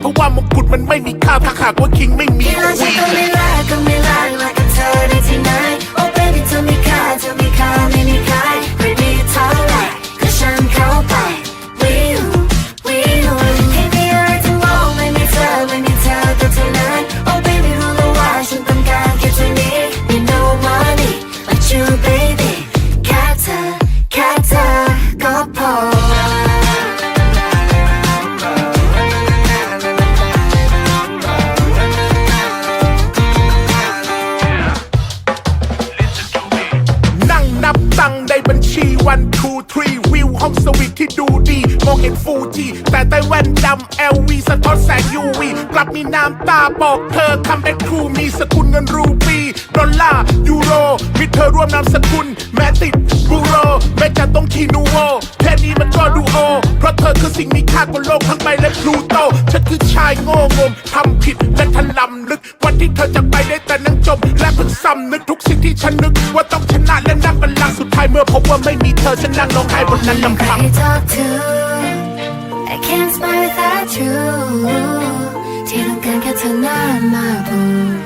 เพราะว่ามงกุฎมันไม่มีค่าถ้าหากว่าคิงไม่มีควีน บัญชีวันทูทรีวิวห้องสวีทที่ดูดี มองเห็นฟูจิแต่ใต้แว่นดำ LV สะท้อนแสง UV กลับมีน้ำตาบอกเธอคำเป็นครูมีสกุลเงินรูปีดอลลาร์ยูโรมีเธอร่วมนามสกุล แม้ติดบูโรแม้จะต้องคีนูโวแค่นี้มันก็ดูโอ เพราะเธอคือสิ่งมีค่ากว่าโลกทั้งใบและพลูโตฉันคือชายโง่งมทำผิดและทะลำลึกวันที่เธอจะไปได้แต่นั่ง จม และเพิ่งซ้ำนึกทุกสิ่งที่ฉันนึก ว่าต้องชนะและนั่งบัลลังก์สุดท้ายเมื่อพบว่าไม่มีเธอฉันนั่งร้องไห้บนนั้นลำพัง I talk to I can't smile without you ที่ต้องการแค่เธอหน้ามาบู